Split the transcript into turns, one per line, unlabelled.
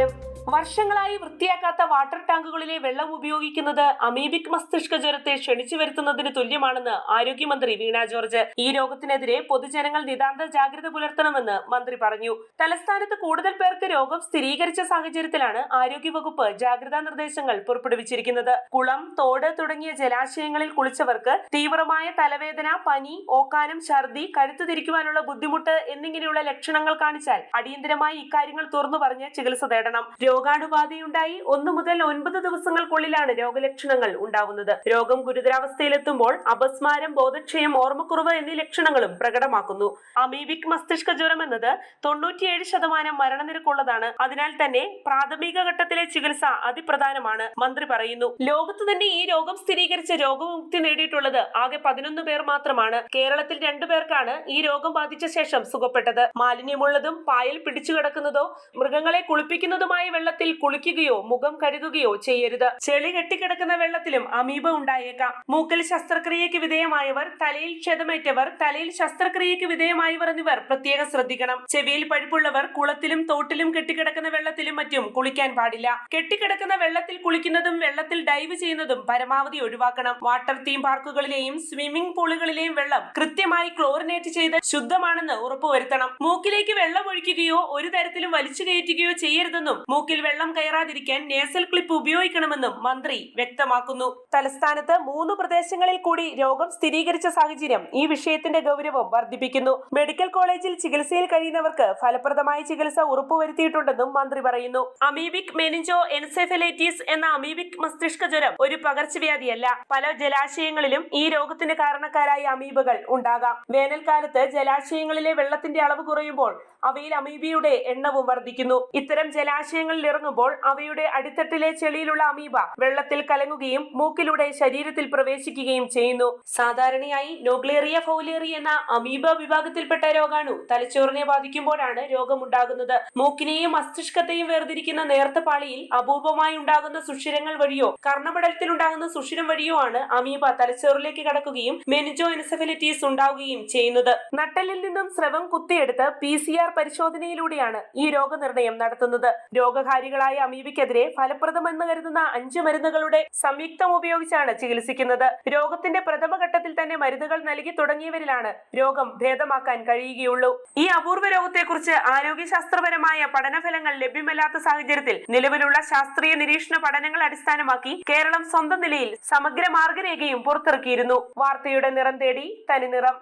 Добре. വെള്ളം ഉപയോഗിക്കുന്നത് അമീബിക് മസ്തിഷ്ക ജ്വരത്തെ ക്ഷണിച്ചു വരുത്തുന്നതിന് തുല്യമാണെന്ന് ആരോഗ്യമന്ത്രി വീണ ജോർജ്. ഈ രോഗത്തിനെതിരെ പൊതുജനങ്ങൾ നിതാന്ത ജാഗ്രത പുലർത്തണമെന്ന് മന്ത്രി പറഞ്ഞു. തലസ്ഥാനത്ത് കൂടുതൽ പേർക്ക് രോഗം സ്ഥിരീകരിച്ച സാഹചര്യത്തിലാണ് ആരോഗ്യവകുപ്പ് ജാഗ്രതാ നിർദ്ദേശങ്ങൾ പുറപ്പെടുവിച്ചിരിക്കുന്നത്. കുളം തോട് തുടങ്ങിയ ജലാശയങ്ങളിൽ കുളിച്ചവർക്ക് തീവ്രമായ തലവേദന പനി ഓക്കാനം ഛർദി കഴുത്തു തിരിക്കുവാനുള്ള ബുദ്ധിമുട്ട് എന്നിങ്ങനെയുള്ള ലക്ഷണങ്ങൾ കാണിച്ചാൽ അടിയന്തരമായി ഇക്കാര്യങ്ങൾ തുറന്നു പറഞ്ഞ് ചികിത്സ തേടണം. രോഗാണുബാധയുണ്ടായി ഒന്നു മുതൽ ഒൻപത് ദിവസങ്ങൾക്കുള്ളിലാണ് രോഗലക്ഷണങ്ങൾ ഉണ്ടാവുന്നത്. രോഗം ഗുരുതരാവസ്ഥയിലെത്തുമ്പോൾ അപസ്മാരം ബോധക്ഷയം ഓർമ്മക്കുറവ് എന്നീ ലക്ഷണങ്ങളും പ്രകടമാക്കുന്നു. അമീബിക് മസ്തിഷ്ക ജ്വരം എന്നത് തൊണ്ണൂറ്റിയേഴ് ശതമാനം മരണനിരക്കുള്ളതാണ്. അതിനാൽ തന്നെ പ്രാഥമിക ഘട്ടത്തിലെ ചികിത്സ അതിപ്രധാനമാണ് മന്ത്രി പറയുന്നു. ലോകത്ത് തന്നെ ഈ രോഗം സ്ഥിരീകരിച്ച് രോഗമുക്തി നേടിയിട്ടുള്ളത് ആകെ പതിനൊന്ന് പേർ മാത്രമാണ്. കേരളത്തിൽ രണ്ടു പേർക്കാണ് ഈ രോഗം ബാധിച്ച ശേഷം സുഖപ്പെട്ടത്. മാലിന്യമുള്ളതും പായൽ പിടിച്ചു കിടക്കുന്നതോ മൃഗങ്ങളെ കുളിപ്പിക്കുന്നതുമായ വെള്ളത്തിൽ കുളിക്കുകയോ മുഖം കഴുകുകയോ ചെയ്യരുത്. ചെളി കെട്ടിക്കിടക്കുന്ന വെള്ളത്തിലും അമീബ ഉണ്ടായേക്കാം. മൂക്കിൽ ശസ്ത്രക്രിയയ്ക്ക് വിധേയമായവർ തലയിൽ ക്ഷതമേറ്റവർ തലയിൽ ശസ്ത്രക്രിയയ്ക്ക് വിധേയമായവർ എന്നിവർ പ്രത്യേകം ശ്രദ്ധിക്കണം. ചെവിയിൽ പഴുപ്പുള്ളവർ കുളത്തിലും തോട്ടിലും കെട്ടിക്കിടക്കുന്ന വെള്ളത്തിലും മറ്റും കുളിക്കാൻ പാടില്ല. കെട്ടിക്കിടക്കുന്ന വെള്ളത്തിൽ കുളിക്കുന്നതും വെള്ളത്തിൽ ഡൈവ് ചെയ്യുന്നതും പരമാവധി ഒഴിവാക്കണം. വാട്ടർ തീം പാർക്കുകളിലെയും സ്വിമ്മിംഗ് പൂളുകളിലെയും വെള്ളം കൃത്യമായി ക്ലോറിനേറ്റ് ചെയ്ത് ശുദ്ധമാണെന്ന് ഉറപ്പുവരുത്തണം. മൂക്കിലേക്ക് വെള്ളം ഒഴിക്കുകയോ ഒരു തരത്തിലും വലിച്ചു കയറ്റുകയോ ചെയ്യരുതെന്നും മൂക്കിൽ വെള്ളം കയറാതിരിക്കാൻ നേസൽ ക്ലിപ്പ് ഉപയോഗിക്കണമെന്നും മന്ത്രി വ്യക്തമാക്കുന്നു. തലസ്ഥാനത്ത് മൂന്ന് പ്രദേശങ്ങളിൽ കൂടി രോഗം സ്ഥിരീകരിച്ച സാഹചര്യം ഈ വിഷയത്തിന്റെ ഗൗരവം വർദ്ധിപ്പിക്കുന്നു. മെഡിക്കൽ കോളേജിൽ ചികിത്സയിൽ കഴിയുന്നവർക്ക് ഫലപ്രദമായ ചികിത്സ ഉറപ്പുവരുത്തിയിട്ടുണ്ടെന്നും മന്ത്രി പറയുന്നു. അമീബിക് മെനിഞ്ചോ എൻസെഫലൈറ്റിസ് എന്ന അമീബിക് മസ്തിഷ്ക ജ്വരം ഒരു പകർച്ചവ്യാധിയല്ല. പല ജലാശയങ്ങളിലും ഈ രോഗത്തിന് കാരണക്കാരായ അമീബകൾ ഉണ്ടാകാം. വേനൽക്കാലത്ത് ജലാശയങ്ങളിലെ വെള്ളത്തിന്റെ അളവ് കുറയുമ്പോൾ അവയിൽ അമീബിയുടെ എണ്ണവും വർദ്ധിക്കുന്നു. ഇത്തരം ജലാശയങ്ങളിൽ ഇറങ്ങുമ്പോൾ അവയുടെ അടിത്തട്ടിലെ ചെളിയിലുള്ള അമീബ വെള്ളത്തിൽ കലങ്ങുകയും മൂക്കിലൂടെ ശരീരത്തിൽ പ്രവേശിക്കുകയും ചെയ്യുന്നു. സാധാരണയായി നോഗ്ലേറിയ ഫൗലേറി എന്ന അമീബ വിഭാഗത്തിൽപ്പെട്ട രോഗാണു തലച്ചോറിനെ ബാധിക്കുമ്പോഴാണ് രോഗമുണ്ടാകുന്നത്. മൂക്കിനെയും മസ്തിഷ്കത്തെയും വേർതിരിക്കുന്ന നേർത്ത പാളിയിൽ അപൂർവമായി ഉണ്ടാകുന്ന സുഷിരങ്ങൾ വഴിയോ കർണപടലത്തിൽ ഉണ്ടാകുന്ന സുഷിരം വഴിയോ ആണ് അമീബ തലച്ചോറിലേക്ക് കടക്കുകയും മെനിജോ എൻസെഫലിറ്റീസ് ഉണ്ടാവുകയും ചെയ്യുന്നത്. നട്ടലിൽ നിന്നും സ്രവം കുത്തിയെടുത്ത് പി സി ആർ പരിശോധനയിലൂടെയാണ് ഈ രോഗനിർണയം നടത്തുന്നത്. രോഗകാരികളായ അമീബയ്ക്കെതിരെ ഫലപ്രദമെന്ന് കരുതുന്ന അഞ്ച് മരുന്നുകളുടെ സംയുക്തം ഉപയോഗിച്ചാണ് ചികിത്സിക്കുന്നത്. രോഗത്തിന്റെ പ്രഥമഘട്ടത്തിൽ തന്നെ മരുന്നുകൾ നൽകി തുടങ്ങിയവരിലാണ് രോഗം ഭേദമാക്കാൻ കഴിയുകയുള്ളൂ. ഈ അപൂർവ രോഗത്തെക്കുറിച്ച് ആരോഗ്യശാസ്ത്രപരമായ പഠനഫലങ്ങൾ ലഭ്യമല്ലാത്ത സാഹചര്യത്തിൽ നിലവിലുള്ള ശാസ്ത്രീയ നിരീക്ഷണ പഠനങ്ങൾ അടിസ്ഥാനമാക്കി കേരളം സ്വന്തം നിലയിൽ സമഗ്ര മാർഗരേഖയും പുറത്തിറക്കിയിരുന്നു. വാർത്തയുടെ നിറം തേടി തനി നിറം